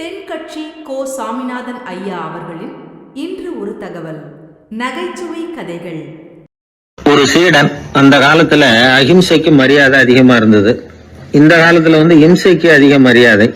தென்கட்சி கோ சாமிநாதன் ஐயா அவர்களின் இன்று ஒரு தகவல். நகைச்சுவை கதைகள். ஒரு சீடன் அந்த காலத்துல அகிம்சைக்கு மரியாதை அதிகமா இருந்தது. இந்த காலத்துல வந்து இம்சைக்கு அதிக மரியாதை.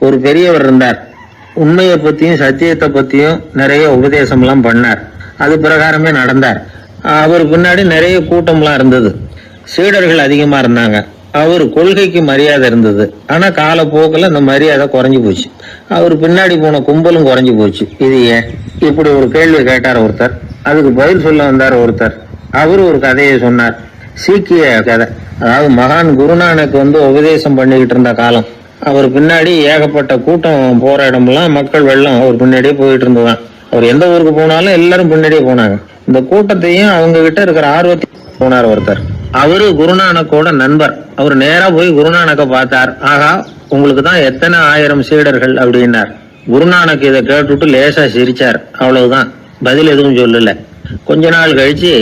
ஒரு பெரியவர் இருந்தார். உண்மையை பத்தியும் சத்தியத்தை பத்தியும் நிறைய உபதேசம்லாம் பண்ணார். அது பிரகாரமே நடந்தார். அவர் பின்னாடி நிறைய கூட்டம்லாம் இருந்தது. சீடர்கள் அதிகமா இருந்தாங்க. அவர் கொள்கைக்கு மரியாதை இருந்தது. ஆனா காலப்போக்கில் அந்த மரியாதை குறைஞ்சு போச்சு. அவர் பின்னாடி போன கும்பலும் குறைஞ்சு போச்சு. இது ஏன்? இப்படி ஒரு கேள்வி கேட்டார் ஒருத்தர். அதுக்கு பதில் சொல்ல வந்தார் ஒருத்தர். அவர் ஒரு கதையை சொன்னார். சீக்கிய கதை. அதாவது மகான் குருநானக் வந்து உபதேசம் பண்ணிக்கிட்டு இருந்த காலம். அவர் பின்னாடி ஏகப்பட்ட கூட்டம் போற இடமெல்லாம் மக்கள் வெள்ளம். அவர் பின்னாடியே போயிட்டு இருந்ததான் அவர் எந்த ஊருக்கு போனாலும் எல்லாரும் பின்னாடியே போனாங்க. இந்த கூட்டத்தையும் அவங்க கிட்ட இருக்கிற ஆர்வத்தை போனார் ஒருத்தர். அவரு குருநானக்கோட நண்பர். அவர் நேரா போய் குருநானக்க பார்த்தார். ஆகா உங்களுக்கு தான் எத்தனை ஆயிரம் சீடர்கள் அப்படின்னார். குருநானக் இதை கேட்டுட்டு லேசா சிரிச்சார். அவ்வளவுதான். பதில் எதுவும் சொல்லல. கொஞ்ச நாள் கழிச்சு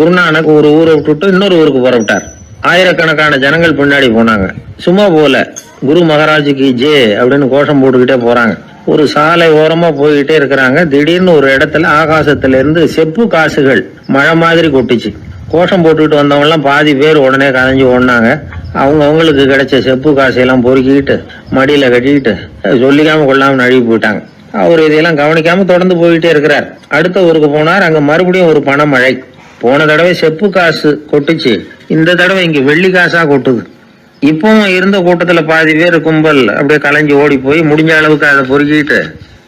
குருநானக் ஒரு ஊரை விட்டுட்டு இன்னொரு ஊருக்கு புறப்பட்டார். ஆயிரக்கணக்கான ஜனங்கள் பின்னாடி போனாங்க. சும்மா போல. குரு மகாராஜுக்கு ஜே அப்படின்னு கோஷம் போட்டுக்கிட்டே போறாங்க. ஒரு சாலை ஓரமா போய்கிட்டே இருக்கிறாங்க. திடீர்னு ஒரு இடத்துல ஆகாசத்துல இருந்து செப்பு காசுகள் மழை மாதிரி கொட்டுச்சு. கோஷம் போட்டுக்கிட்டு வந்தவங்கலாம் பாதி பேர் உடனே கதைஞ்சு ஓடினாங்க. அவங்க அவங்களுக்கு கிடைச்ச செப்பு காசையெல்லாம் பொறுக்கிக்கிட்டு மடியில் கட்டிக்கிட்டு சொல்லிக்காமல் கொள்ளாமல் நழுவி போயிட்டாங்க. அவர் இதையெல்லாம் கவனிக்காமல் தொடர்ந்து போயிட்டே இருக்கிறார். அடுத்த ஊருக்கு போனார். அங்கே மறுபடியும் ஒரு பணமழை போன தடவை செப்பு காசு கொட்டுச்சு. இந்த தடவை இங்கே வெள்ளி காசாக கொட்டுது. இப்பவும் இருந்த கூட்டத்தில் பாதி பேர் கும்பல் அப்படியே கலைஞ்சு ஓடி போய் முடிஞ்ச அளவுக்கு அதை பொறுக்கிட்டு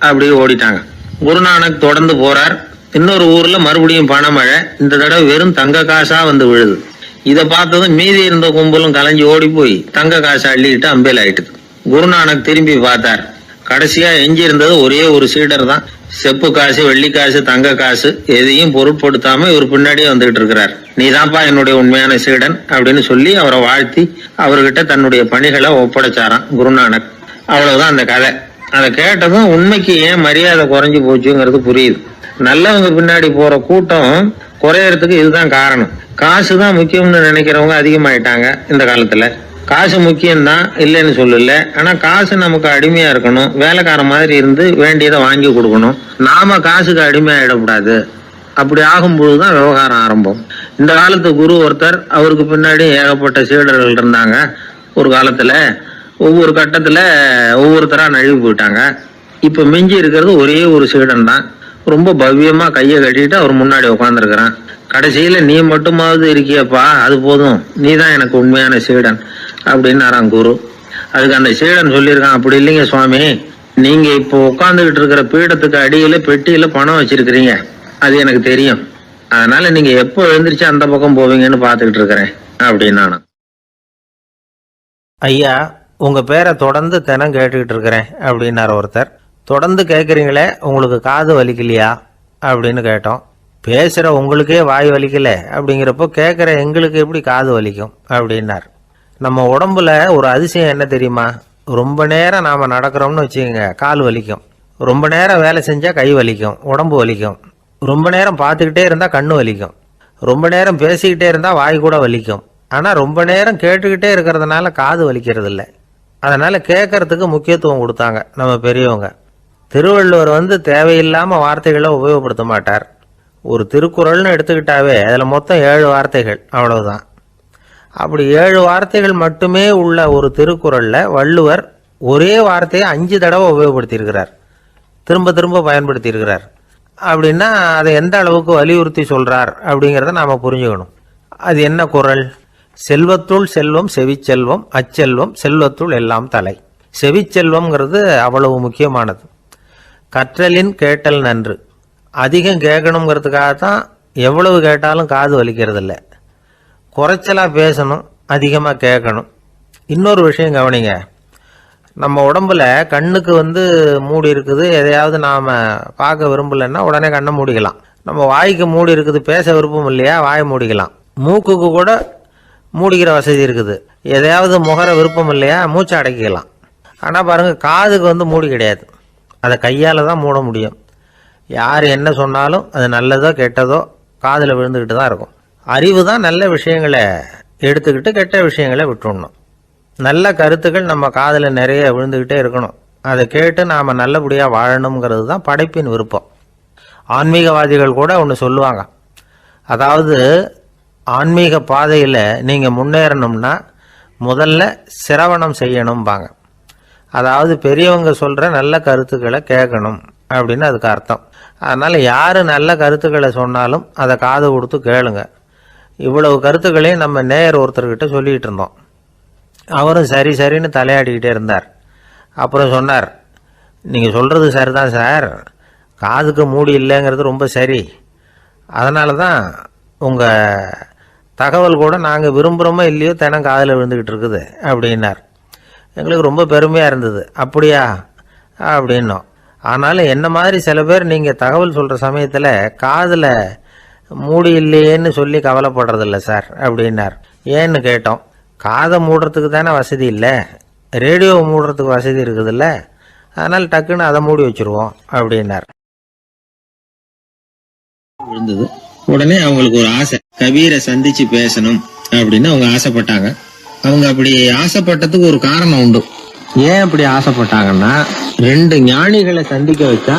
அப்படியே ஓடிட்டாங்க. குருநானக் தொடர்ந்து போறார். இன்னொரு ஊர்ல மறுபடியும் பணமழை இந்த தடவை வெறும் தங்க காசா வந்து விழுது. இதை பார்த்ததும் மீதி இருந்த கும்பலும் கலைஞ்சி ஓடி போய் தங்க காசை அள்ளிக்கிட்டு அம்பேல் ஆயிட்டுது. குருநானக் திரும்பி பார்த்தார். கடைசியா எஞ்சி இருந்தது ஒரே ஒரு சீடர் தான். செப்பு காசு வெள்ளி காசு தங்க காசு எதையும் பொருட்படுத்தாம இவர் பின்னாடியே வந்துகிட்டு இருக்கிறார். நீதான்ப்பா என்னுடைய உண்மையான சீடன் அப்படின்னு சொல்லி அவரை வாழ்த்தி அவர்கிட்ட தன்னுடைய பணிகளை ஒப்படைச்சாராம் குருநானக். அவ்வளவுதான் அந்த கதை. அதை கேட்டதும் உண்மைக்கு ஏன் மரியாதை குறைஞ்சு போச்சுங்கிறது புரியுது. நல்லவங்க பின்னாடி போற கூட்டம் குறையறதுக்கு இதுதான் காரணம். காசு தான் முக்கியம்னு நினைக்கிறவங்க அதிகமாயிட்டாங்க இந்த காலத்துல. காசு முக்கியம்தான் இல்லைன்னு சொல்லல. ஆனா காசு நமக்கு அடிமையா இருக்கணும். வேலைக்கார மாதிரி இருந்து வேண்டியதை வாங்கி கொடுக்கணும். நாம காசுக்கு அடிமையாயிடக்கூடாது. அப்படி ஆகும்பொழுதுதான் விவகாரம் ஆரம்பம். இந்த காலத்து குரு ஒருத்தர் அவருக்கு பின்னாடி ஏகப்பட்ட சீடர்கள் இருந்தாங்க. ஒரு காலத்துல ஒவ்வொரு கட்டத்துல ஒவ்வொருத்தரா நழுவி போயிட்டாங்க. இப்ப மிஞ்சி இருக்கிறது ஒரே ஒரு சீடன் தான் ரொம்ப பவ்யமா கையை கட்டிட்டு அவர் முன்னாடி உட்காந்துருக்கிறான் கடைசியில நீ மட்டுமாவது இருக்கியப்பா அது போதும். நீ தான் எனக்கு உண்மையான சீடன் அப்படின்னாராம் குரு. அதுக்கு அந்த சீடன் சொல்லியிருக்கான் அப்படி இல்லைங்க சுவாமி. நீங்க இப்போ உட்காந்துக்கிட்டு இருக்கிற பீடத்துக்கு அடியில பெட்டியில பணம் வச்சிருக்கிறீங்க. அது எனக்கு தெரியும். அதனால நீங்க எப்போ எழுந்திரிச்சு அந்த பக்கம் போவீங்கன்னு பார்த்துக்கிட்டு இருக்கிறேன் அப்படின்னு ஐயா உங்க பேரை தொடர்ந்து தினம் கேட்டுக்கிட்டு இருக்கிறேன் அப்படின்னார் ஒருத்தர். தொடர்ந்து கேட்குறீங்களே உங்களுக்கு காது வலிக்கலையா? அப்படின்னு கேட்டோம். பேசுகிற உங்களுக்கே வாய் வலிக்கல அப்படிங்கிறப்போ கேட்குற எங்களுக்கு எப்படி காது வலிக்கும்? அப்படின்னார். நம்ம உடம்புல ஒரு அதிசயம் என்ன தெரியுமா? ரொம்ப நேரம் நாம் நடக்கிறோம்னு வச்சுக்கோங்க கால் வலிக்கும். ரொம்ப நேரம் வேலை செஞ்சால் கை வலிக்கும் உடம்பு வலிக்கும். ரொம்ப நேரம் பார்த்துக்கிட்டே இருந்தால் கண்ணு வலிக்கும். ரொம்ப நேரம் பேசிக்கிட்டே இருந்தால் வாய் கூட வலிக்கும். ஆனால் ரொம்ப நேரம் கேட்டுக்கிட்டே இருக்கிறதுனால காது வலிக்கிறது இல்லை அதனால் கேட்கறதுக்கு முக்கியத்துவம் கொடுத்தாங்க நம்ம பெரியவங்க. திருவள்ளுவர் வந்து தேவையில்லாமல் வார்த்தைகளை உபயோகப்படுத்த மாட்டார். ஒரு திருக்குறள்னு எடுத்துக்கிட்டாவே அதில் மொத்தம் ஏழு வார்த்தைகள் அவ்வளவுதான். அப்படி ஏழு வார்த்தைகள் மட்டுமே உள்ள ஒரு திருக்குறளில் வள்ளுவர் ஒரே வார்த்தையை அஞ்சு தடவை உபயோகப்படுத்தியிருக்கிறார். திரும்ப திரும்ப பயன்படுத்தியிருக்கிறார். அப்படின்னா அதை எந்த அளவுக்கு வலியுறுத்தி சொல்கிறார் அப்படிங்கிறத நாம் புரிஞ்சுக்கணும். அது என்ன குறள்? செல்வத்துள் செல்வம் செவிச்செல்வம் அச்செல்வம் செல்வத்துள் எல்லாம் தலை. செவிச்செல்வம்ங்கிறது அவ்வளவு முக்கியமானது. கற்றலின் கேட்டல் நன்று. அதிகம் கேட்கணுங்கிறதுக்காக தான் எவ்வளவு கேட்டாலும் காது வலிக்கிறதில்ல. குறைச்சலாக பேசணும் அதிகமாக கேட்கணும். இன்னொரு விஷயம் கவனிங்க. நம்ம உடம்புல கண்ணுக்கு வந்து மூடி இருக்குது எதையாவது நாம் பார்க்க விரும்பலைன்னா உடனே கண்ணை மூடிக்கலாம். நம்ம வாய்க்கு மூடி இருக்குது பேச விருப்பம் இல்லையா வாயை மூடிக்கலாம். மூக்குக்கு கூட மூடிக்கிற வசதி இருக்குது. எதையாவது முகர விருப்பம் இல்லையா மூச்சை அடக்கிக்கலாம். ஆனால் பாருங்கள் காதுக்கு வந்து மூடி கிடையாது. அதை கையால் தான் மூட முடியும். யார் என்ன சொன்னாலும் அது நல்லதோ கெட்டதோ காதில் விழுந்துக்கிட்டு தான் இருக்கும். அறிவு தான் நல்ல விஷயங்களை எடுத்துக்கிட்டு கெட்ட விஷயங்களை விட்டுடணும் நல்ல கருத்துக்கள் நம்ம காதில் நிறைய விழுந்துக்கிட்டே இருக்கணும். அதை கேட்டு நாம் நல்லபடியாக வாழணுங்கிறது தான் படைப்பின் விருப்பம். ஆன்மீகவாதிகள் கூட ஒன்று சொல்லுவாங்க. அதாவது ஆன்மீக பாதையில் நீங்கள் முன்னேறணும்னா முதல்ல சிரவணம் செய்யணும்பாங்க. அதாவது பெரியவங்க சொல்கிற நல்ல கருத்துக்களை கேட்கணும் அப்படின்னு அதுக்கு அர்த்தம். அதனால் யார் நல்ல கருத்துக்களை சொன்னாலும் அதை காது கொடுத்து கேளுங்க. இவ்வளவு கருத்துக்களையும் நம்ம நேயர் ஒருத்தர்கிட்ட சொல்லிகிட்டு இருந்தோம். அவரும் சரி சரின்னு தலையாடிக்கிட்டே இருந்தார். அப்புறம் சொன்னார் நீங்கள் சொல்கிறது சரிதான் சார். காதுக்கு மூடி இல்லைங்கிறது ரொம்ப சரி. அதனால தான் உங்கள் தகவல் கூட நாங்கள் விரும்புகிறோமோ இல்லையோ தினம் காதில் விழுந்துக்கிட்டு இருக்குது அப்படின்னார். எங்களுக்கு ரொம்ப பெருமையாக இருந்தது. அப்படியா? அப்படின்னோம். ஆனாலும் என்ன மாதிரி சில பேர் நீங்கள் தகவல் சொல்கிற சமயத்தில் காதில் மூடி இல்லையேன்னு சொல்லி கவலைப்படுறதில்ல சார் அப்படின்னார். ஏன்னு கேட்டோம். காதை மூடுறதுக்கு தானே வசதி இல்லை. ரேடியோவை மூடுறதுக்கு வசதி இருக்குதுல்ல. அதனால் டக்குன்னு அதை மூடி வச்சுருவோம் அப்படின்னார். விழுந்தது. உடனே அவங்களுக்கு ஒரு ஆசை. கபீரை சந்திச்சு பேசணும் அப்படின்னு அவங்க ஆசைப்பட்டாங்க. அவங்க அப்படி ஆசைப்பட்டதுக்கு ஒரு காரணம் உண்டு. ஏன் அப்படி ஆசைப்பட்டாங்கன்னா ரெண்டு ஞானிகளை சந்திக்க வச்சா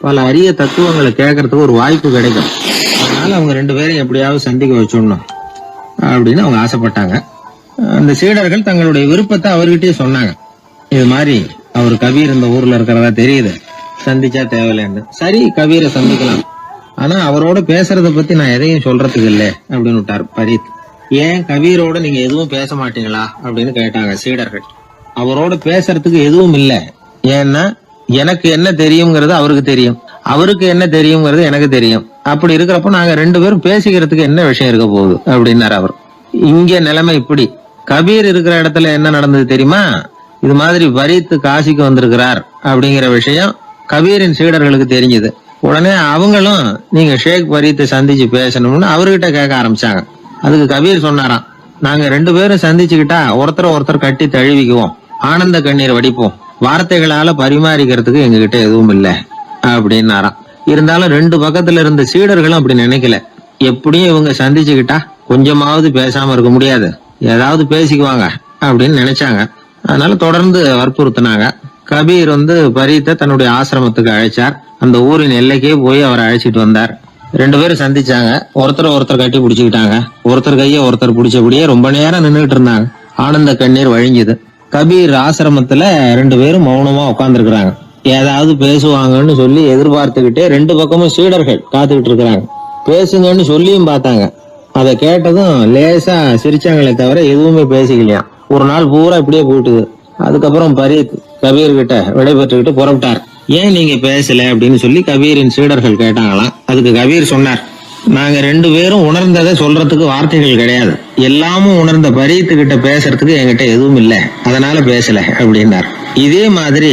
பல அரிய தத்துவங்களை கேட்கறதுக்கு ஒரு வாய்ப்பு கிடைக்கும். அதனால அவங்க ரெண்டு பேரும் எப்படியாவது சந்திக்க வச்சுடணும் அப்படின்னு அவங்க ஆசைப்பட்டாங்க. அந்த சீடர்கள் தங்களுடைய விருப்பத்தை அவர்கிட்டயே சொன்னாங்க. இது மாதிரி அவர் கபீர் இந்த ஊர்ல இருக்கிறதா தெரியுது. சந்திச்சா தேவையில்லைன்னு. சரி கபீரை சந்திக்கலாம். ஆனா அவரோட பேசுறத பத்தி நான் எதையும் சொல்றதுக்கு இல்லை அப்படின்னு விட்டார் பரீத். ஏன் கபீரோட நீங்க எதுவும் பேச மாட்டீங்களா? அப்படின்னு கேட்டாங்க சீடர்கள். அவரோட பேசுறதுக்கு எதுவும் இல்லை. ஏன்னா எனக்கு என்ன தெரியுங்கிறது அவருக்கு தெரியும். அவருக்கு என்ன தெரியுங்கிறது எனக்கு தெரியும். அப்படி இருக்கிறப்ப நாங்க ரெண்டு பேரும் பேசிக்கிறதுக்கு என்ன விஷயம் இருக்க போகுது? அப்படின்னாரு அவர். இங்க நிலைமை இப்படி. கபீர் இருக்கிற இடத்துல என்ன நடந்தது தெரியுமா? இது மாதிரி வரித்து காசிக்கு வந்திருக்கிறார் அப்படிங்கிற விஷயம் கபீரின் சீடர்களுக்கு தெரிஞ்சது. உடனே அவங்களும் நீங்க ஷேக் வரித்து சந்திச்சு பேசணும்னு அவர்கிட்ட கேட்க ஆரம்பிச்சாங்க. அதுக்கு கபீர் சொன்னாராம் நாங்க ரெண்டு பேரும் சந்திச்சுக்கிட்டா ஒருத்தரை ஒருத்தர் கட்டி தழுவிக்குவோம். ஆனந்த கண்ணீர் வடிப்போம். வார்த்தைகளால பரிமாறிக்கிறதுக்கு எங்ககிட்ட எதுவும் இல்லை அப்படின்னாராம். இருந்தாலும் ரெண்டு பக்கத்துல இருந்த சீடர்களும் அப்படி நினைக்கல. எப்படியும் இவங்க சந்திச்சுக்கிட்டா கொஞ்சமாவது பேசாம இருக்க முடியாது. ஏதாவது பேசிக்குவாங்க அப்படின்னு நினைச்சாங்க. அதனால தொடர்ந்து வற்புறுத்தினாங்க. கபீர் வந்து பரீத்தை தன்னுடைய ஆசிரமத்துக்கு அழைச்சார். அந்த ஊரின் எல்லைக்கே போய் அவரை அழைச்சிட்டு வந்தார். ரெண்டு பேரும் சந்திச்சாங்க. ஒருத்தர் ஒருத்தர் கட்டி பிடிச்சுக்கிட்டாங்க. ஒருத்தர் கையை ஒருத்தர் பிடிச்சபடியே ரொம்ப நேரம் நின்றுட்டு இருந்தாங்க. ஆனந்த கண்ணீர் வழிஞ்சுது. கபீர் ஆசிரமத்துல ரெண்டு பேரும் மௌனமா உட்காந்துருக்குறாங்க ஏதாவது பேசுவாங்கன்னு சொல்லி எதிர்பார்த்துக்கிட்டே ரெண்டு பக்கமும் சீடர்கள் காத்துக்கிட்டு இருக்கிறாங்க. பேசுங்கன்னு சொல்லியும் பார்த்தாங்க. அதை கேட்டதும் லேசா சிரிச்சாங்களே தவிர எதுவுமே பேசிக்கலையாம் ஒரு நாள் பூரா இப்படியே போயிட்டுது அதுக்கப்புறம் பரீத் கபீர்கிட்ட விடைபெற்றுக்கிட்டு புறப்பட்டார். ஏன் நீங்க பேசல அப்படின்னு சொல்லி கபீரின் சீடர்கள் கேட்டாங்களாம். அதுக்கு கபீர் சொன்னார் நாங்க ரெண்டு பேரும் உணர்ந்ததை சொல்றதுக்கு வார்த்தைகள் கிடையாது. எல்லாமும் உணர்ந்த பரீத்துக்கிட்ட பேசுறதுக்கு என்கிட்ட எதுவும் இல்லை. அதனால பேசல அப்படின்னார். இதே மாதிரி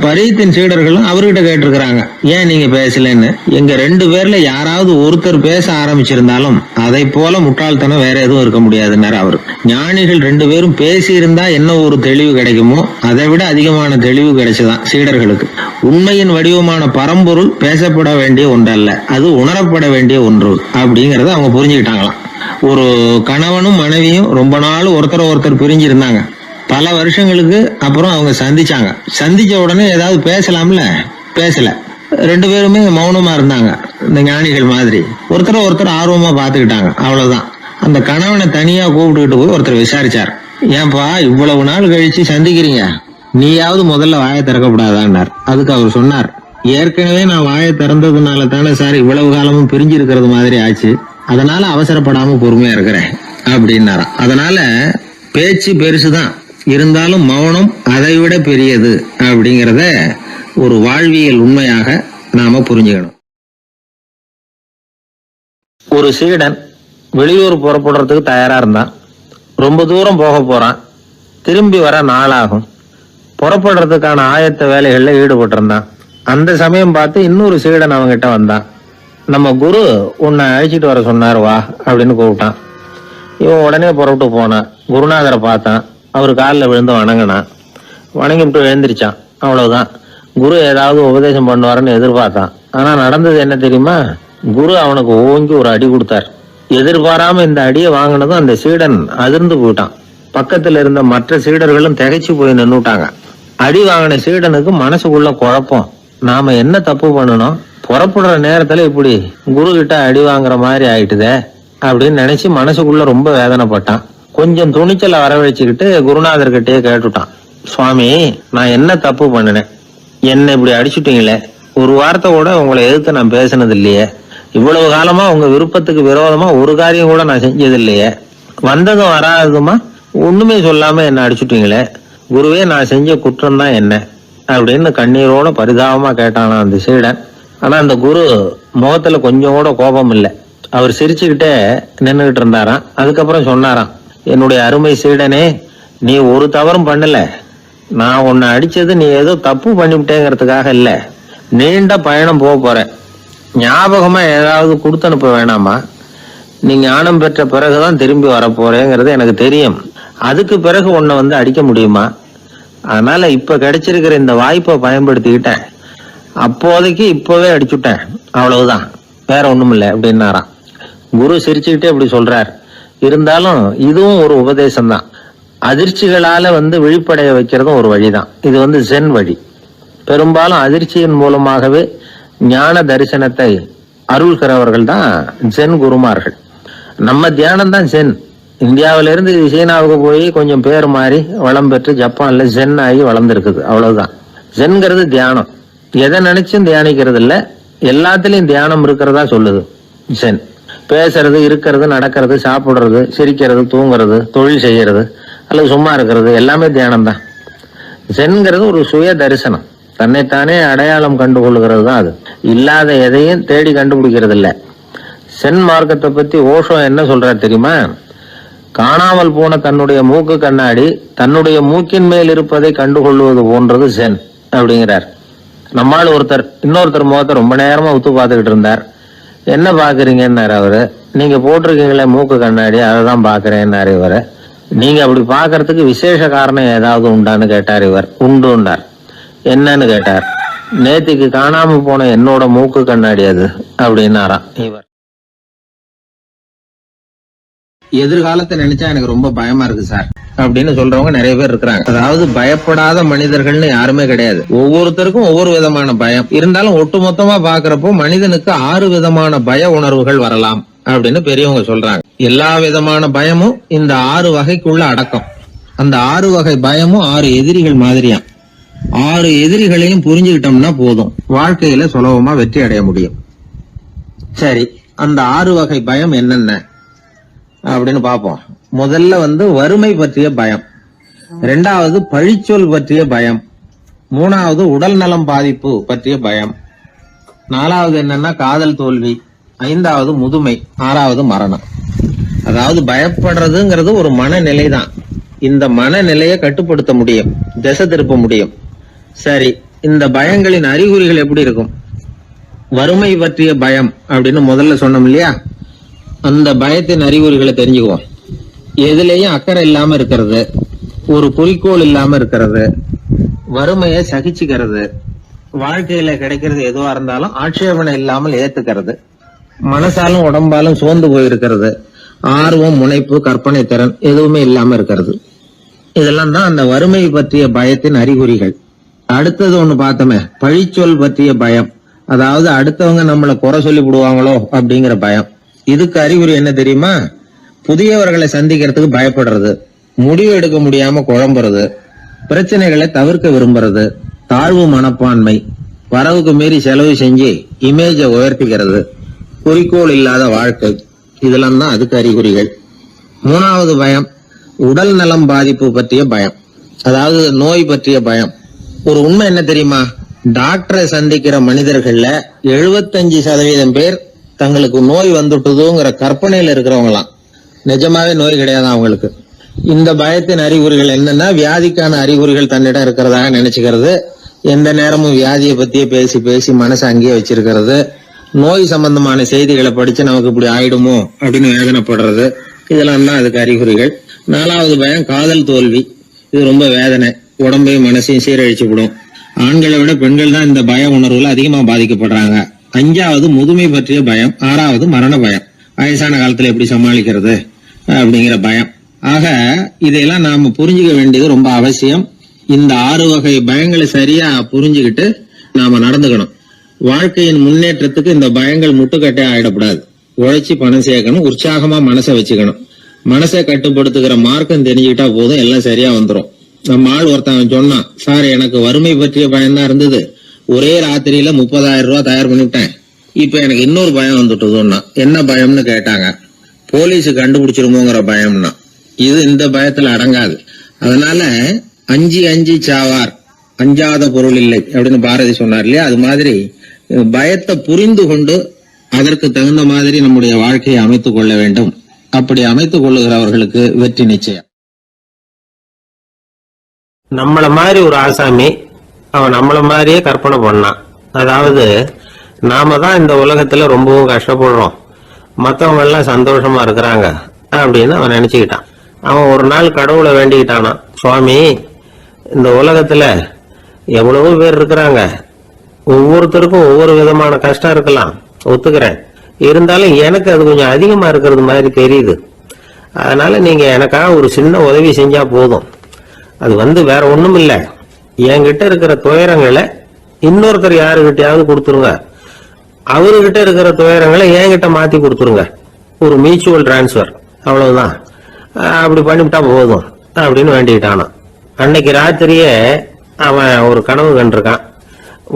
பரீத்தின் சீடர்களும் அவர்கிட்ட கேட்டிருக்கிறாங்க ஏன் நீங்க பேசலன்னு? எங்க ரெண்டு பேர்ல யாராவது ஒருத்தர் பேச ஆரம்பிச்சிருந்தாலும் அதை போல முட்டாள்தனம் வேற எதுவும் இருக்க முடியாதுன்னாரு அவர். ஞானிகள் ரெண்டு பேரும் பேசி இருந்தா என்ன ஒரு தெளிவு கிடைக்குமோ அதை விட அதிகமான தெளிவு கிடைச்சதான் சீடர்களுக்கு. உண்மையின் வடிவமான பரம்பொருள் பேசப்பட வேண்டிய ஒன்றல்ல. அது உணரப்பட வேண்டிய ஒன்று அப்படிங்கறத அவங்க புரிஞ்சுக்கிட்டாங்களாம். ஒரு கணவனும் மனைவியும் ரொம்ப நாள் ஒருத்தர் ஒருத்தர் பிரிஞ்சு இருந்தாங்க பல வருஷங்களுக்கு அப்புறம் அவங்க சந்திச்சாங்க. சந்திச்ச உடனே ஏதாவது பேசலாம்ல? பேசல. ரெண்டு பேருமே மௌனமா இருந்தாங்க. இந்த ஞானிகள் மாதிரி. ஒருத்தர் ஒருத்தர் ஆர்வமா பாத்துக்கிட்டாங்க அவ்வளவுதான். அந்த கணவனை தனியா கூப்பிட்டுக்கிட்டு போய் ஒருத்தர் விசாரிச்சார். ஏன்பா இவ்வளவு நாள் கழிச்சு சந்திக்கிறீங்க? நீயாவது முதல்ல வாயை திறக்கப்படாதான்னார் அதுக்கு அவர் சொன்னார் ஏற்கனவே நான் வாயை திறந்ததுனால தானே சார் இவ்வளவு காலமும் பிரிஞ்சு இருக்கிறது மாதிரி ஆச்சு. அதனால அவசரப்படாம பொறுமையா இருக்கிறேன் அப்படின்னாராம் அதனால பேச்சு பெருசுதான். இருந்தாலும் மௌனம் அதை விட பெரியது அப்படிங்கிறத ஒரு வாழ்வியல் உண்மையாக நாம புரிஞ்சுக்கணும். ஒரு சீடன் வெளியூர் புறப்படுறதுக்கு தயாரா இருந்தான். ரொம்ப தூரம் போக போறான். திரும்பி வர நாளாகும். புறப்படுறதுக்கான ஆயத்த வேலைகளில் ஈடுபட்டிருந்தான். அந்த சமயம் பார்த்து இன்னொரு சீடன் அவங்கிட்ட வந்தான். நம்ம குரு உன்னை அழைச்சிட்டு வர சொன்னார் வா அப்படின்னு கூப்பிட்டான். இவன் உடனே புறப்பட்டு போனான். குருநாதரை பார்த்தான். அவர் காலில் விழுந்து வணங்கினான். வணங்கிவிட்டு எழுந்திரிச்சான். அவ்வளவுதான். குரு ஏதாவது உபதேசம் பண்ணுவாருன்னு எதிர்பார்த்தான். ஆனால் நடந்தது என்ன தெரியுமா? குரு அவனுக்கு ஓங்கி ஒரு அடி கொடுத்தார். எதிர்பாராம இந்த அடியை வாங்கினதும் அந்த சீடன் அதிர்ந்து போயிட்டான். பக்கத்தில் இருந்த மற்ற சீடர்களும் திகைச்சு போய் நின்றுட்டாங்க அடி வாங்கின சீடனுக்கு மனசுக்குள்ள குழப்பம். நாம என்ன தப்பு பண்ணணும்? புறப்படுற நேரத்துல இப்படி குரு கிட்ட அடி வாங்குற மாதிரி ஆயிட்டுதே அப்படின்னு நினைச்சு மனசுக்குள்ள ரொம்ப வேதனைப்பட்டான். கொஞ்சம் துணிச்சலை வரவழைச்சுக்கிட்டு குருநாதர்கிட்டயே கேட்டுட்டான். சுவாமி நான் என்ன தப்பு பண்ணினேன்? என்ன இப்படி அடிச்சுட்டீங்களே? ஒரு வார்த்தை கூட உங்களை எதிர்த்து நான் பேசினது இல்லையே இவ்வளவு காலமா உங்க விருப்பத்துக்கு விரோதமா ஒரு காரியம் கூட நான் செஞ்சது இல்லையே வந்ததும் வராததுமா? ஒண்ணுமே சொல்லாம என்ன அடிச்சுட்டீங்களே? குருவே நான் செஞ்ச குற்றம் தான் என்ன? அப்படின்னு கண்ணீரோட பரிதாபமா கேட்டானா அந்த சீடன். ஆனா அந்த குரு முகத்துல கொஞ்சம் கூட கோபம் இல்லை. அவர் சிரிச்சுக்கிட்டே நின்றுகிட்டு இருந்தாராம். அதுக்கப்புறம் சொன்னாராம் என்னுடைய அருமை சீடனே நீ ஒரு தவறும் பண்ணல. நான் உன்னை அடிச்சது நீ ஏதோ தப்பு பண்ணிவிட்டேங்கிறதுக்காக இல்லை. நீண்ட பயணம் போக போற. ஞாபகமா ஏதாவது கொடுத்து அனுப்ப வேணாமா? நீ ஞானம் பெற்ற பிறகுதான் திரும்பி வரப்போறேங்கிறது எனக்கு தெரியும். அதுக்கு பிறகு உன்னை வந்து அடிக்க முடியுமா? அதனால இப்ப கிடைச்சிருக்கிற இந்த வாய்ப்பை பயன்படுத்திக்கிட்டேன். அப்போதைக்கு இப்பவே அடிச்சுட்டேன். அவ்வளவுதான். வேற ஒண்ணும் இல்லை அப்படின்னாராம் குரு சிரிச்சுக்கிட்டே இப்படி சொல்றார். இருந்தாலும் இதுவும் ஒரு உபதேசம் தான் அதிர்ச்சிகளால வந்து விழிப்படைய வைக்கிறதும் ஒரு வழிதான். இது வந்து ஜென் வழி. பெரும்பாலும் அதிர்ச்சியின் மூலமாகவே ஞான தரிசனத்தை அருள்கிறவர்கள் தான் ஜென் குருமார்கள். நம்ம தியானம் தான் ஜென் இந்தியாவிலிருந்து சீனாவுக்கு போய் கொஞ்சம் பேர் மாறி வளம் பெற்று ஜப்பான்ல ஜென் ஆகி வளர்ந்துருக்குது. அவ்வளவுதான். ஜென்கிறது தியானம். எதை நினைச்சும் தியானிக்கிறது இல்ல எல்லாத்துலயும் தியானம் இருக்கிறதா சொல்லுது ஜென் பேசுறது இருக்கிறது நடக்கிறது சாப்பிடுறது சிரிக்கிறது தூங்குறது தொழில் செய்யறது அல்லது சும்மா இருக்கிறது எல்லாமே தியானம் தான் ஜென்கிறது ஒரு சுய தரிசனம். தன்னைத்தானே அடையாளம் கண்டுகொள்கிறது தான் அது. இல்லாத எதையும் தேடி கண்டுபிடிக்கிறது இல்லை சென் மார்க்கத்தை பத்தி ஓஷோ என்ன சொல்றாரு தெரியுமா? காணாமல் போன தன்னுடைய மூக்கு கண்ணாடி தன்னுடைய மூக்கின் மேல் இருப்பதை கண்டுகொள்வது போன்றது சென் அப்படிங்கிறார். நம்மால் ஒருத்தர் இன்னொருத்தர் முகத்தை ரொம்ப நேரமா உத்து பார்த்துக்கிட்டு இருந்தார். என்ன பாக்குறீங்கன்னாரு அவரு? நீங்க போட்டிருக்கீங்களே மூக்கு கண்ணாடி அதை தான் பாக்குறேன்னாரு இவரு. நீங்க அப்படி பாக்குறதுக்கு விசேஷ காரணம் ஏதாவது உண்டான்னு கேட்டார் இவர். உண்டுன்னார் என்னன்னு கேட்டார். நேத்திக்கு காணாம போன என்னோட மூக்கு கண்ணாடி அது அப்படின்னாராம் இவர். எதிர்காலத்தை நினைச்சா எனக்கு ரொம்ப பயமா இருக்கு சார் அப்படின்னு சொல்றவங்க நிறைய பேர் இருக்கிறாங்க. அதாவது பயப்படாத மனிதர்கள்னு யாருமே கிடையாது. ஒவ்வொருத்தருக்கும் ஒவ்வொரு விதமான பயம். இருந்தாலும் ஒட்டுமொத்தமா பாக்குறப்போ மனிதனுக்கு ஆறு விதமான பய உணர்வுகள் வரலாம் அப்படின்னு பெரியவங்க சொல்றாங்க. எல்லா விதமான பயமும் இந்த ஆறு வகைக்குள்ள அடக்கம். அந்த ஆறு வகை பயமும் ஆறு எதிரிகள் மாதிரியாம் ஆறு எதிரிகளையும் புரிஞ்சுக்கிட்டோம்னா போதும். வாழ்க்கையில சுலபமா வெற்றி அடைய முடியும். சரி அந்த ஆறு வகை பயம் என்னென்ன? அப்படின்னு பார்ப்போம். முதல்ல வந்து வறுமை பற்றிய பயம். ரெண்டாவது பழிச்சொல் பற்றிய பயம். மூணாவது உடல் நலம் பாதிப்பு பற்றிய பயம். நாலாவது என்னன்னா காதல் தோல்வி. ஐந்தாவது முதுமை. ஆறாவது மரணம். அதாவது பயப்படுறதுங்கிறது ஒரு மனநிலை தான் இந்த மனநிலையை கட்டுப்படுத்த முடியும். திசை திருப்ப முடியும். சரி இந்த பயங்களின் அறிகுறிகள் எப்படி இருக்கும்? வறுமை பற்றிய பயம் அப்படின்னு முதல்ல சொன்னோம் இல்லையா? அந்த பயத்தின் அறிகுறிகளை தெரிஞ்சுக்குவோம். எதுலேயும் அக்கறை இல்லாம இருக்கிறது ஒரு குறிக்கோள் இல்லாம இருக்கிறது வறுமையை சகிச்சுக்கிறது வாழ்க்கையில கிடைக்கிறது எதுவா இருந்தாலும் ஆட்சேபனை இல்லாமல் ஏத்துக்கிறது மனசாலும் உடம்பாலும் சோர்ந்து போயிருக்கிறது ஆர்வம் முனைப்பு கற்பனை திறன் எதுவுமே இல்லாம இருக்கிறது. இதெல்லாம் தான் அந்த வறுமை பற்றிய பயத்தின் அறிகுறிகள். அடுத்தது ஒண்ணு பார்த்தோமே பழிச்சொல் பற்றிய பயம். அதாவது அடுத்தவங்க நம்மளை குறை சொல்லி விடுவாங்களோ அப்படிங்கிற பயம். இதுக்கு அறிகுறி என்ன தெரியுமா? புதியவர்களை சந்திக்கிறதுக்கு பயப்படுறது. முடிவு எடுக்க முடியாம குழம்புறது. பிரச்சனைகளை தவிர்க்க விரும்புறது. தாழ்வு மனப்பான்மை. வரவுக்கு மீறி செலவு செஞ்சு இமேஜை உயர்த்திக்கிறது. குறிக்கோள் இல்லாத வாழ்க்கை. இதெல்லாம் தான் அதுக்கு அறிகுறிகள். மூணாவது பயம் உடல் நலம் பாதிப்பு பற்றிய பயம். அதாவது நோய் பற்றிய பயம். ஒரு உண்மை என்ன தெரியுமா? டாக்டரை சந்திக்கிற மனிதர்கள்ல 75% சதவீதம் பேர் தங்களுக்கு நோய் வந்துட்டதுங்கிற கற்பனையில இருக்கிறவங்களாம். நிஜமாவே நோய் கிடையாது அவங்களுக்கு? இந்த பயத்தின் அறிகுறிகள் என்னன்னா வியாதிக்கான அறிகுறிகள் தன்னிடம் இருக்கிறதாக நினைச்சுக்கிறது. எந்த நேரமும் வியாதியை பத்தியே பேசி பேசி மனசை அங்கேயே வச்சிருக்கிறது. நோய் சம்பந்தமான செய்திகளை படிச்சு நமக்கு இப்படி ஆயிடுமோ அப்படின்னு வேதனைப்படுறது. இதெல்லாம் தான் அதுக்கு அறிகுறிகள். நாலாவது பயம் காதல் தோல்வி. இது ரொம்ப வேதனை. உடம்பையும் மனசையும் சீரழிச்சு விடும் ஆண்களை விட பெண்கள் தான் இந்த பய உணர்வுல அதிகமா பாதிக்கப்படுறாங்க. அஞ்சாவது முதுமை பற்றிய பயம் ஆறாவது மரண பயம். வயசான காலத்துல எப்படி சமாளிக்கிறது அப்படிங்கிற பயம். ஆக இதையெல்லாம் நாம புரிஞ்சுக்க வேண்டியது ரொம்ப அவசியம். இந்த ஆறு வகை பயங்களை சரியா புரிஞ்சுக்கிட்டு நாம நடந்துக்கணும். வாழ்க்கையின் முன்னேற்றத்துக்கு இந்த பயங்கள் முட்டுக்கட்டே ஆயிடக்கூடாது. உழைச்சி பணம் சேர்க்கணும் உற்சாகமா மனசை வச்சுக்கணும். மனசை கட்டுப்படுத்துகிற மார்க்கம் தெரிஞ்சுக்கிட்டா போதும் எல்லாம் சரியா வந்துடும் நம்ம ஆள் ஒருத்தன் சொன்னான் சார் எனக்கு வறுமை பற்றிய பயம் தான் இருந்தது. ஒரே ராத்திரியில முப்பதாயிரம் ரூபாய் தயார் பண்ணிவிட்டேன் இப்ப எனக்கு இன்னொரு பயம் வந்துட்டுதுன்னா என்ன பயம்னு கேட்டாங்க. போலீஸ் கண்டுபிடிச்சிருமோங்கிற பயம்னா. இது இந்த பயத்துல அடங்காது. அதனால அஞ்சு அஞ்சு சாவார் அஞ்சாத பொருள் இல்லை அப்படின்னு பாரதி சொன்னார் இல்லையா? அது மாதிரி பயத்தை புரிந்து கொண்டு அதற்கு தகுந்த மாதிரி நம்முடைய வாழ்க்கையை அமைத்துக் கொள்ள வேண்டும். அப்படி அமைத்துக் கொள்ளுகிறவர்களுக்கு வெற்றி நிச்சயம். நம்மள மாதிரி ஒரு ஆசாமி அவன் நம்மள மாதிரியே கற்பனை பண்ணான். அதாவது நாம தான் இந்த உலகத்துல ரொம்பவும் கஷ்டப்படுறோம். மற்றவங்க எல்லாம் சந்தோஷமா இருக்கிறாங்க அப்படின்னு அவன் நினைச்சுக்கிட்டான். அவன் ஒரு நாள் கடவுளை வேண்டிக்கிட்டானா? சுவாமி இந்த உலகத்துல எவ்வளவோ பேர் இருக்கிறாங்க. ஒவ்வொருத்தருக்கும் ஒவ்வொரு விதமான கஷ்டம் இருக்கலாம். ஒத்துக்கிறேன். இருந்தாலும் எனக்கு அது கொஞ்சம் அதிகமா இருக்கிறது மாதிரி தெரியுது. அதனால நீங்க எனக்காக ஒரு சின்ன உதவி செஞ்சா போதும். அது வந்து வேற ஒண்ணும் இல்லை என்கிட்ட இருக்கிற துயரங்களை இன்னொருத்தர் யாருகிட்டயாவது கொடுத்துருங்க. அவர்கிட்ட இருக்கிற துயரங்களை என்கிட்ட மாத்தி கொடுத்துருங்க. ஒரு மியூச்சுவல் டிரான்ஸ்ஃபர் அவ்வளவுதான். அப்படி பண்ணிவிட்டா போதும் அப்படின்னு வேண்டிக்கிட்டானான் அன்னைக்கு ராத்திரியே அவன் ஒரு கனவு கண்டிருக்கான்.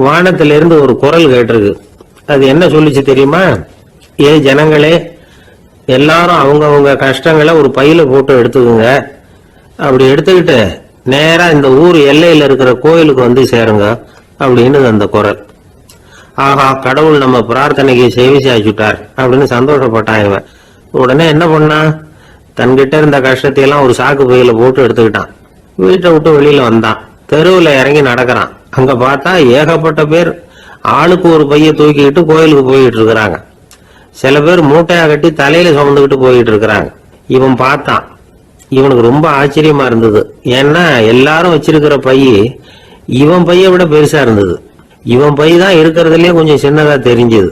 வானத்திலிருந்து ஒரு குரல் கேட்டிருக்கு. அது என்ன சொல்லிச்சு தெரியுமா? ஏ ஜனங்களே எல்லாரும் அவங்கவுங்க கஷ்டங்களை ஒரு பையில போட்டு எடுத்துக்கோங்க. அப்படி எடுத்துக்கிட்டு நேரா இந்த ஊர் எல்லையில இருக்கிற கோயிலுக்கு வந்து சேருங்க அப்படின்னு அந்த குரல். ஆஹா கடவுள் நம்ம பிரார்த்தனைக்கு செவி சாய்ச்சுட்டார் அப்படின்னு சந்தோஷப்பட்டான் இவன். உடனே என்ன பண்ணான் தன்கிட்ட இருந்த கஷ்டத்தையெல்லாம் ஒரு சாக்கு பையில போட்டு எடுத்துக்கிட்டான். வீட்டை விட்டு வெளியில வந்தான். தெருவுல இறங்கி நடக்கிறான். அங்க பார்த்தா ஏகப்பட்ட பேர் ஆளுக்கு ஒரு பைய தூக்கிக்கிட்டு கோயிலுக்கு போயிட்டு இருக்கிறாங்க. சில பேர் மூட்டையா கட்டி தலையில சுமந்துக்கிட்டு போயிட்டு இருக்கிறாங்க. இவன் பார்த்தான். இவனுக்கு ரொம்ப ஆச்சரியமா இருந்தது. ஏன்னா எல்லாரும் வச்சிருக்கிற பை இவன் பைய விட பெருசா இருந்தது. இவன் பை தான் இருக்கிறதுலயே கொஞ்சம் சின்னதா தெரிஞ்சது.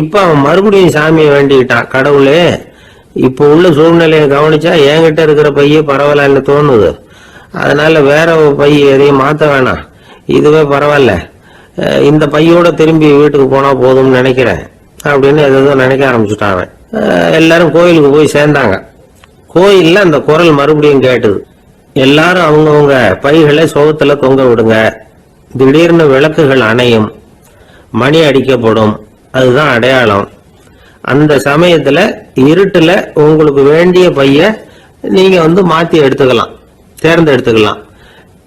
இப்ப அவன் மறுபடியும் சாமியை வேண்டிக்கிட்டான் கடவுளே இப்ப உள்ள சூழ்நிலையை கவனிச்சா என்கிட்ட இருக்கிற பைய பரவாயில்லன்னு தோணுது. அதனால வேற பைய எதையும் மாத்த வேணாம். இதுவே பரவாயில்ல. இந்த பையோட திரும்பி வீட்டுக்கு போனா போதும்னு நினைக்கிறேன். அப்படின்னு எதோ நினைக்க ஆரம்பிச்சுட்டான் எல்லாரும் கோயிலுக்கு போய் சேர்ந்தாங்க. கோயில்ல அந்த குரல் மறுபடியும் கேட்டுது. எல்லாரும் அவங்கவுங்க பைகளை சோகத்துல தொங்க விடுங்க. திடீர்னு விளக்குகள் அணையும். மணி அடிக்கப்படும். அதுதான் அடையாளம். அந்த சமயத்துல இருட்டுல உங்களுக்கு வேண்டிய பைய நீங்க வந்து மாத்தி எடுத்துக்கலாம். தேர்ந்தெடுத்துக்கலாம்.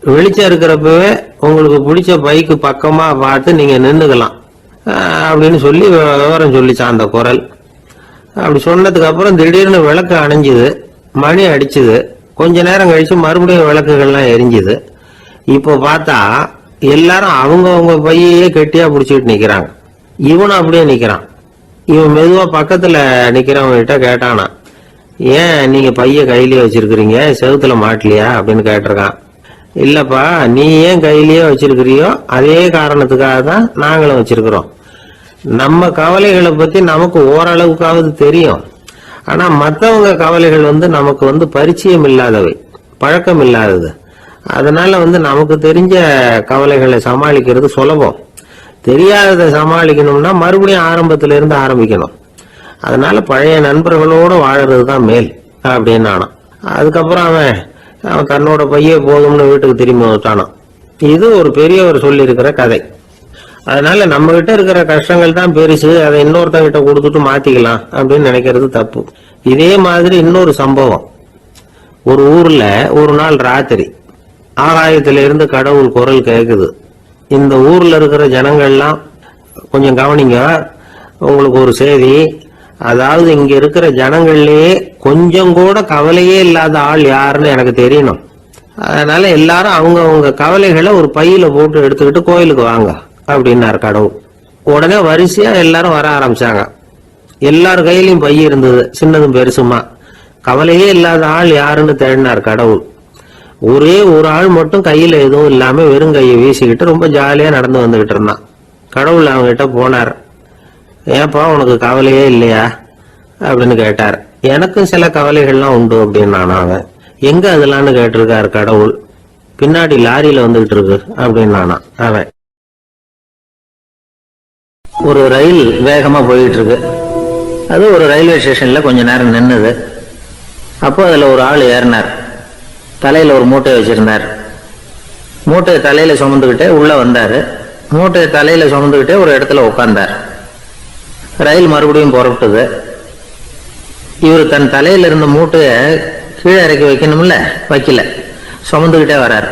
வெளிச்சம் இருக்கிறப்பவே உங்களுக்கு பிடிச்ச பைக்கு பக்கமா பார்த்து நீங்க நின்றுக்கலாம் அப்படின்னு சொல்லி விவரம் சொல்லிச்சான் அந்த குரல். அப்படி சொன்னதுக்கு அப்புறம் திடீர்னு விளக்கு அணைஞ்சுது. மணி அடிச்சுது. கொஞ்ச நேரம் கழிச்சு மறுபடியும் விளக்குகள்லாம் எரிஞ்சுது. இப்போ பார்த்தா எல்லாரும் அவங்கவுங்க பையையே கெட்டியாக பிடிச்சிட்டு நிற்கிறாங்க இவனும் அப்படியே நிற்கிறான் இவன் மெதுவாக பக்கத்தில் நிற்கிறவங்ககிட்ட கேட்டானா ஏன் நீங்கள் பைய கையிலேயே வச்சுருக்கிறீங்க? செவுத்துல மாட்டலையா? அப்படின்னு கேட்டிருக்கான். இல்லைப்பா நீ ஏன் கையிலேயே வச்சிருக்கிறியோ அதே காரணத்துக்காக தான் நாங்களும் வச்சிருக்கிறோம். நம்ம கவலைகளை பற்றி நமக்கு ஓரளவுக்காவது தெரியும். ஆனா மற்றவங்க கவலைகள் வந்து நமக்கு வந்து பரிச்சயம் இல்லாதவை பழக்கம் இல்லாதது. அதனால வந்து நமக்கு தெரிஞ்ச கவலைகளை சமாளிக்கிறது சுலபம். தெரியாததை சமாளிக்கணும்னா மறுபடியும் ஆரம்பத்துல இருந்து ஆரம்பிக்கணும். அதனால பழைய நண்பர்களோட வாழறது தான் மேல் அப்படின்னு ஆனான் அதுக்கப்புறம் அவன் அவன் தன்னோட பைய போதும்னு வீட்டுக்கு திரும்பி வந்துட்டானான் இது ஒரு பெரியவர் சொல்லியிருக்கிற கதை. அதனால நம்ம கிட்ட இருக்கிற கஷ்டங்கள் தான் பெருசு. அதை இன்னொருத்தங்கிட்ட கொடுத்துட்டு மாத்திக்கலாம் அப்படின்னு நினைக்கிறது தப்பு. இதே மாதிரி இன்னொரு சம்பவம். ஒரு ஊர்ல ஒரு நாள் ராத்திரி ஆகாயத்துல இருந்து கடவுள் குரல் கேக்குது. இந்த ஊர்ல இருக்கிற ஜனங்கள்லாம் கொஞ்சம் கவனிங்க உங்களுக்கு ஒரு செய்தி. அதாவது இங்க இருக்கிற ஜனங்கள்லயே கொஞ்சம் கூட கவலையே இல்லாத ஆள் யாருன்னு எனக்கு தெரியணும். அதனால எல்லாரும் அவங்க அவங்க கவலைகளை ஒரு பையில போட்டு எடுத்துக்கிட்டு கோயிலுக்கு வாங்க. அப்படின்னாரு கடவுள். உடனே வரிசையா எல்லாரும் வர ஆரம்பிச்சாங்க. எல்லார் கையிலையும் பை இருந்தது. சின்னதும் பெருசுமா. கவலையே இல்லாத ஆள் யாருன்னு தேடினார் கடவுள். ஒரே ஒரு ஆள் மட்டும் கையில எதுவும் இல்லாம வெறும் கையை வீசிக்கிட்டு ரொம்ப ஜாலியா நடந்து வந்துகிட்டு இருந்தான். கடவுள் அவங்ககிட்ட போனார். ஏப்பா உனக்கு கவலையே இல்லையா? அப்படின்னு கேட்டார். எனக்கும் சில கவலைகள்லாம் உண்டு அப்படின்னு அவன். எங்க அதெல்லாம்னு கேட்டிருக்காரு கடவுள். பின்னாடி லாரியில வந்துகிட்டு இருக்கு அப்படின்னானா அவன். ஒரு ரயில் வேகமாக போயிட்டு இருக்கு அது ஒரு ரயில்வே ஸ்டேஷன்ல கொஞ்ச நேரம் நின்னுது. அப்போ அதில் ஒரு ஆள் ஏறினார். தலையில் ஒரு மூட்டையை வச்சிருந்தார். மூட்டையை தலையில் சுமந்துக்கிட்டே உள்ளே வந்தார். மூட்டையை தலையில் சுமந்துக்கிட்டே ஒரு இடத்துல உட்காந்தார் ரயில் மறுபடியும் புறப்பட்டது. இவர் தன் தலையில் இருந்த மூட்டையை கீழே இறக்கி வைக்கணும்ல? வைக்கல. சுமந்துக்கிட்டே வரார்.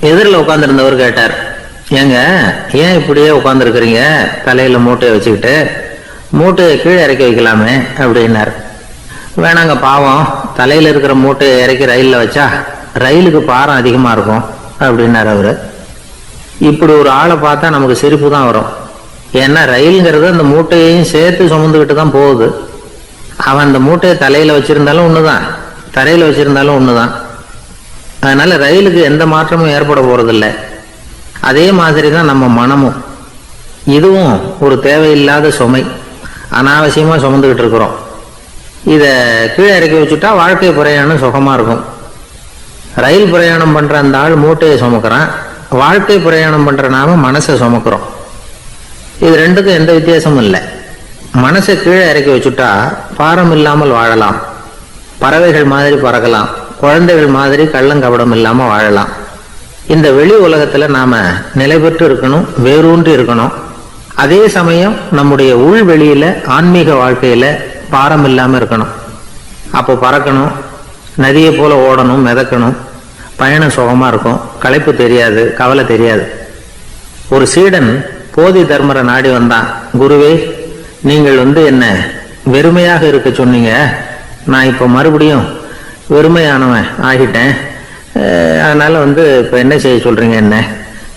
எதிரில் உட்காந்துருந்தவர் கேட்டார் ஏங்க ஏன் இப்படியே உட்காந்துருக்குறீங்க தலையில மூட்டையை வச்சுக்கிட்டு மூட்டையை கீழே இறக்கி வைக்கலாமே அப்படின்னார். வேணாங்க பாவம். தலையில இருக்கிற மூட்டையை இறக்கி ரயில்ல வச்சா ரயிலுக்கு பாரம் அதிகமா இருக்கும் அப்படின்னார் அவரு. இப்படி ஒரு ஆளை பார்த்தா நமக்கு சிரிப்பு தான் வரும். ஏன்னா ரயிலுங்கிறது அந்த மூட்டையையும் சேர்த்து சுமந்துக்கிட்டு தான் போகுது. அவன் அந்த மூட்டையை தலையில வச்சிருந்தாலும் ஒண்ணுதான். தரையில வச்சிருந்தாலும் ஒண்ணுதான். அதனால ரயிலுக்கு எந்த மாற்றமும் ஏற்பட போறதில்ல. அதே மாதிரி தான் நம்ம மனமும். இதுவும் ஒரு தேவையில்லாத சுமை. அனாவசியமாக சுமந்துக்கிட்டு இருக்கிறோம். இதை கீழே இறக்கி வச்சுட்டா வாழ்க்கை பிரயாணம் சுகமாக இருக்கும். ரயில் பிரயாணம் பண்ணுற அந்த ஆள் மூட்டையை சுமக்கிறான். வாழ்க்கை பிரயாணம் பண்ணுற நாம மனசை சுமக்கிறோம். இது ரெண்டுக்கும் எந்த வித்தியாசமும் இல்லை. மனசை கீழே இறக்கி வச்சுட்டா பாரம் இல்லாமல் வாழலாம். பறவைகள் மாதிரி பறக்கலாம். குழந்தைகள் மாதிரி கள்ளங்கபடம் இல்லாமல் வாழலாம். இந்த வெளி உலகத்துல நாம நிலை பெற்று இருக்கணும் வேரூன்றி இருக்கணும். அதே சமயம் நம்முடைய உள் வெளியில ஆன்மீக வாழ்க்கையில பாரம் இல்லாம இருக்கணும். அப்போ பறக்கணும் நதியை போல ஓடணும் மிதக்கணும். பயணம் சுகமா இருக்கும் களைப்பு தெரியாது கவலை தெரியாது. ஒரு சீடன் போதி தர்மரை நாடி வந்தான். குருவே நீங்கள் வந்து என்ன வெறுமையாக இருக்க சொன்னீங்க. நான் இப்போ மறுபடியும் வெறுமையானவன் ஆகிட்டேன். அதனால வந்து இப்போ என்ன செய்ய சொல்றீங்க என்ன?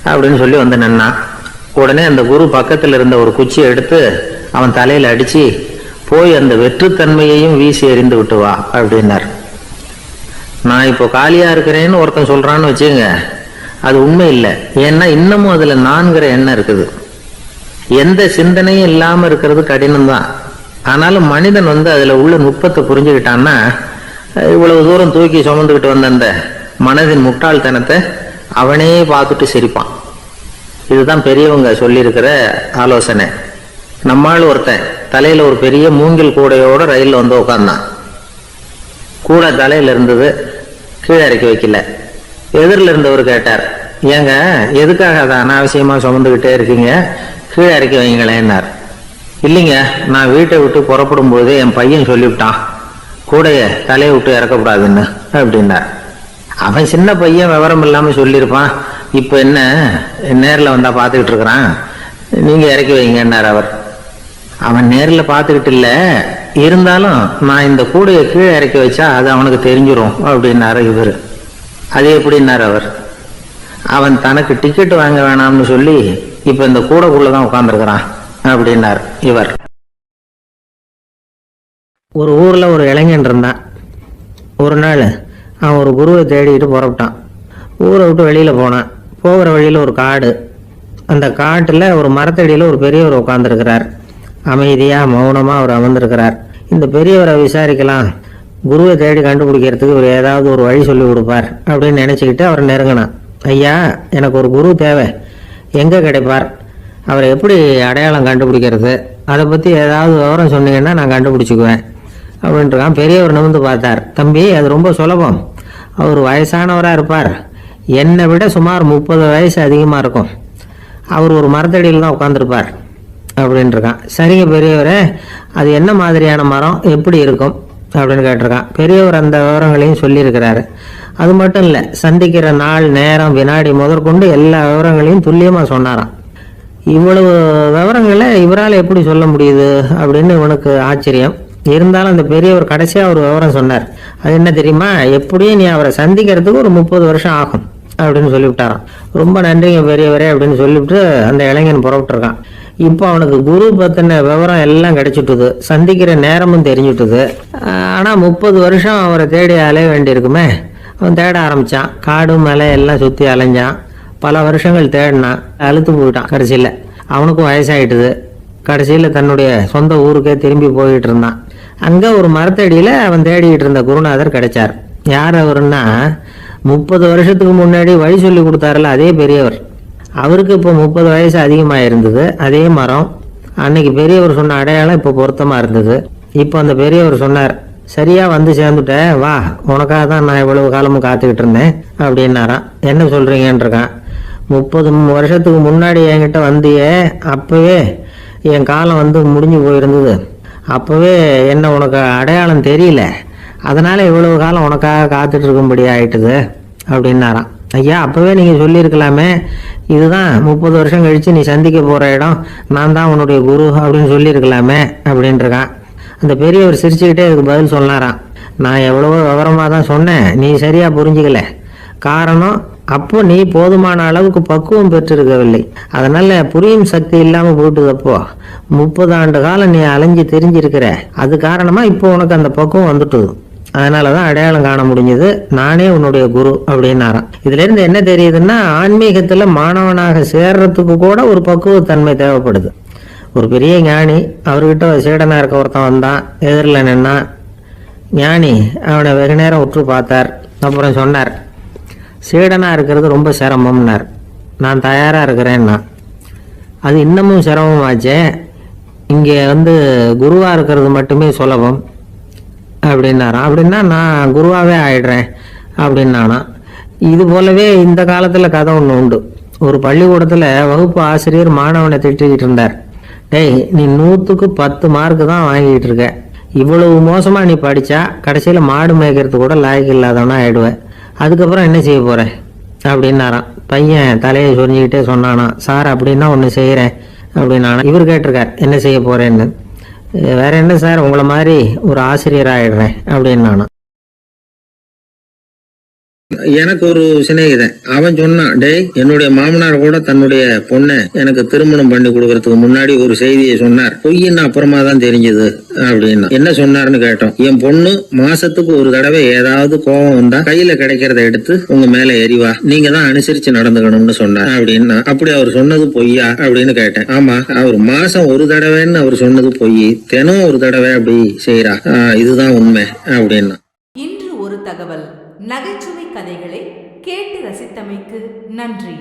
அப்படின்னு சொல்லி வந்து நின்னான் உடனே அந்த குரு பக்கத்தில் இருந்த ஒரு குச்சியை எடுத்து அவன் தலையில் அடித்து போய் அந்த வெற்றுத்தன்மையையும் வீசி எறிந்து விட்டு வா அப்படின்னார். நான் இப்போ காலியாக இருக்கிறேன்னு ஒருத்தன் சொல்கிறான்னு வச்சுங்க அது உண்மை இல்லை. ஏன்னா இன்னமும் அதில் நான்கிற எண்ணம் இருக்குது. எந்த சிந்தனையும் இல்லாமல் இருக்கிறது கடினம்தான். ஆனாலும் மனிதன் வந்து அதில் உள்ள நுட்பத்தை புரிஞ்சுக்கிட்டான்னா இவ்வளவு தூரம் தூக்கி சுமந்துக்கிட்டு வந்த அந்த மனதின் முட்டாள்தனத்தை அவனே பார்த்துட்டு சிரிப்பான். இதுதான் பெரியவங்க சொல்லியிருக்கிற ஆலோசனை. நம்மால் ஒருத்தன் தலையில ஒரு பெரிய மூங்கில் கூடையோட ரயிலில் வந்து உட்கார்ந்தான் கூடை தலையில இருந்தது கீழே இறக்கி வைக்கல. எதிரில் இருந்தவர் கேட்டார் ஏங்க எதுக்காக அதை அனாவசியமாக சுமந்துக்கிட்டே இருக்கீங்க? கீழே இறக்கி வைங்களேன்னார். இல்லைங்க நான் வீட்டை விட்டு புறப்படும் போது என் பையன் சொல்லிவிட்டான். கூடைய தலையை விட்டு இறக்கக்கூடாதுன்னு அப்படின்னார். அவன் சின்ன பையன் விவரம் இல்லாம சொல்லியிருப்பான். இப்போ என்ன? நேரில் வந்தா பார்த்துக்கிட்டு இருக்கிறான். நீங்க இறக்கி வைங்கன்னார் அவர். அவன் நேரில் பார்த்துக்கிட்டு இல்லை. இருந்தாலும் நான் இந்த கூடையை கீழே இறக்கி வச்சா அது அவனுக்கு தெரிஞ்சிடும் அப்படின்னாரு இவர். அது எப்படின்னார் அவர்? அவன் தனக்கு டிக்கெட் வாங்க வேணாம்னு சொல்லி இப்போ இந்த கூடைக்குள்ளே தான் உட்காந்துருக்கிறான் அப்படின்னார் இவர். ஒரு ஊரில் ஒரு இளைஞன் இருந்தான். ஒரு நாள் அவன் ஒரு குருவை தேடிட்டு புறப்பட்டான். ஊரை விட்டு வெளியில் போனான். போகிற வழியில் ஒரு காடு. அந்த காட்டில் ஒரு மரத்தடியில் ஒரு பெரியவர் உட்காந்துருக்கிறார் அமைதியாக மௌனமாக அவர் அமர்ந்திருக்கிறார். இந்த பெரியவரை விசாரிக்கலாம். குருவை தேடி கண்டுபிடிக்கிறதுக்கு இவர் ஏதாவது ஒரு வழி சொல்லி கொடுப்பார் அப்படின்னு நினச்சிக்கிட்டு அவர் நெருங்கினான். ஐயா எனக்கு ஒரு குரு தேவை. எங்கே கிடைப்பார்? அவரை எப்படி அடையாளம் கண்டுபிடிக்கிறது? அதை பற்றி ஏதாவது விவரம் சொன்னீங்கன்னா நான் கண்டுபிடிச்சிக்குவேன். அப்படின்ட்டுருக்கான் பெரியவர் நிமிந்து பார்த்தார். தம்பி அது ரொம்ப சுலபம். அவர் வயசானவராக இருப்பார். என்னை விட சுமார் முப்பது வயசு அதிகமாக இருக்கும். அவர் ஒரு மரத்தடியில் தான் உட்காந்துருப்பார் அப்படின்ட்டுருக்கான் சரிங்க பெரியவரே அது என்ன மாதிரியான மரம்? எப்படி இருக்கும்? அப்படின்னு கேட்டிருக்கான். பெரியவர் அந்த விவரங்களையும் சொல்லியிருக்கிறாரு. அது மட்டும் இல்லை சந்திக்கிற நாள் நேரம் வினாடி முதற்கொண்டு எல்லா விவரங்களையும் துல்லியமாக சொன்னாராம். இவ்வளவு விவரங்களை இவரால் எப்படி சொல்ல முடியுது அப்படின்னு இவனுக்கு ஆச்சரியம். இருந்தாலும் அந்த பெரியவர் கடைசியாக ஒரு விவரம் சொன்னார். அது என்ன தெரியுமா? எப்படியும் நீ அவரை சந்திக்கிறதுக்கு ஒரு முப்பது வருஷம் ஆகும் அப்படின்னு சொல்லிவிட்டாராம். ரொம்ப நன்றிங்க பெரியவரே அப்படின்னு சொல்லிவிட்டு அந்த இளைஞன் புறப்பட்டுருக்கான். இப்போ அவனுக்கு குரு பத்தின விவரம் எல்லாம் கிடைச்சிட்டுது. சந்திக்கிற நேரமும் தெரிஞ்சுட்டுது. ஆனால் முப்பது வருஷம் அவரை தேடி அலைய வேண்டியிருக்குமே. அவன் தேட ஆரம்பித்தான் காடு மலை எல்லாம் சுற்றி அலைஞ்சான். பல வருஷங்கள் தேடினான். அழுத்து போயிட்டான் கடைசியில். அவனுக்கும் வயசாயிட்டுது. கடைசியில் தன்னுடைய சொந்த ஊருக்கே திரும்பி போயிட்டு இருந்தான். அங்கே ஒரு மரத்தடியில் அவன் தேடிக்கிட்டு இருந்த குருநாதர் கிடைச்சார். யார் அவருன்னா முப்பது வருஷத்துக்கு முன்னாடி வழி சொல்லி கொடுத்தாருல அதே பெரியவர். அவருக்கு இப்போ முப்பது வயசு அதிகமாக இருந்தது அதே மரம். அன்னைக்கு பெரியவர் சொன்ன அடையாளம் இப்போ பொருத்தமாக இருந்தது. இப்போ அந்த பெரியவர் சொன்னார் சரியாக வந்து சேர்ந்துட்டேன் வா உனக்காக தான் நான் இவ்வளவு காலமும் காத்துக்கிட்டு இருந்தேன் அப்படின்னாரான் என்ன சொல்கிறீங்கன்றிருக்கான் முப்பது வருஷத்துக்கு முன்னாடி என்கிட்ட வந்தியே அப்பவே என் காலம் வந்து முடிஞ்சு போயிருந்தது. அப்போவே என்ன உனக்கு அடையாளம் தெரியல. அதனால் இவ்வளவு காலம் உனக்காக காத்துட்ருக்கும்படி ஆகிட்டுது அப்படின்னாராம். ஐயா அப்போவே நீங்கள் சொல்லியிருக்கலாமே இதுதான் முப்பது வருஷம் கழிச்சு நீ சந்திக்க போகிற இடம் நான் தான் உன்னுடைய குரு அப்படின்னு சொல்லியிருக்கலாமே அப்படின்ட்டுருக்கான் அந்த பெரியவர் சிரிச்சுக்கிட்டே இதுக்கு பதில் சொன்னாராம். நான் எவ்வளவோ விவரமாக தான் சொன்னேன் நீ சரியாக புரிஞ்சுக்கல. காரணம் அப்போ நீ போதுமான அளவுக்கு பக்குவம் பெற்றிருக்கவில்லை. அதனால புரியும் சக்தி இல்லாம போயிட்டுதப்போ முப்பது ஆண்டு காலம் நீ அலைஞ்சு தெரிஞ்சிருக்கிற. அது காரணமா இப்போ உனக்கு அந்த பக்குவம் வந்துட்டுது. அதனால தான் அடையாளம் காண முடிஞ்சது. நானே உன்னுடைய குரு அப்படின்னாராம். இதுல இருந்து என்ன தெரியுதுன்னா ஆன்மீகத்துல மாணவனாக சேர்றதுக்கு கூட ஒரு பக்குவத்தன்மை தேவைப்படுது. ஒரு பெரிய ஞானி அவர்கிட்ட ஒரு சீடனா இருக்க ஒருத்தன் வந்தான் எதிரில் நின்னான். ஞானி அவனை வெகு நேரம் உற்று பார்த்தார். அப்புறம் சொன்னார் சீடனாக இருக்கிறது ரொம்ப சிரமம்னார். நான் தயாராக இருக்கிறேன்னா. அது இன்னமும் சிரமமாச்சே. இங்கே வந்து குருவாக இருக்கிறது மட்டுமே சுலபம். அப்படின்னாராம் அப்படின்னா நான் குருவாகவே ஆயிடுறேன். அப்படின்னானா. இது போலவே இந்த காலத்தில் கதை ஒன்று உண்டு. ஒரு பள்ளிக்கூடத்தில் வகுப்பு ஆசிரியர் மாணவனை திட்டிக்கிட்டு இருந்தார். டேய் நீ நூற்றுக்கு பத்து மார்க்கு தான் வாங்கிட்டு இருக்க. இவ்வளவு மோசமாக நீ படித்தா கடைசியில் மாடு மேய்க்கிறது கூட லாய்க்கு இல்லாதவனா ஆயிடுவேன். அதுக்கப்புறம் என்ன செய்ய போகிறேன் அப்படின்னாராம். பையன் தலையை சொரிஞ்சிக்கிட்டே சொன்னானா சார் அப்படின்னா ஒன்று செய்கிறேன் அப்படின்னானா இவர் கேட்டிருக்கார் என்ன செய்ய போகிறேன்னு வேற என்ன சார்? உங்களை மாதிரி ஒரு ஆசிரியர் ஆயிடுறேன் அப்படின்னானா. எனக்கு ஒரு சிநேகிதன். அவன் சொன்னான் டேய் என்னுடைய மாமனார் கூட தன்னுடைய பொண்ணை எனக்கு திருமணம் பண்ணி கொடுக்கறதுக்கு முன்னாடி ஒரு செய்தியை சொன்னார். பொய்ன்னு அப்புறமா தான் தெரிஞ்சது அப்படின்னா. என்ன சொன்னார்னு கேட்டோம். என் பொண்ணு மாசத்துக்கு ஒரு தடவை ஏதாவது கோபம் வந்தா கையில கிடைக்கிறத எடுத்து உங்க மேல எரிவா நீங்க தான் அனுசரிச்சு நடந்துக்கணும்னு சொன்னார் அப்படின்னா. அப்படி அவர் சொன்னது பொய்யா? அப்படின்னு கேட்டேன். ஆமா அவர் மாசம் ஒரு தடவைன்னு அவர் சொன்னது பொய். தினம் ஒரு தடவை அப்படி செய்யறா ஆஹ் இதுதான் உண்மை அப்படின்னா. இன்று ஒரு தகவல். நகைச்சுவை கேட்டு ரசித்தமைக்கு நன்றி.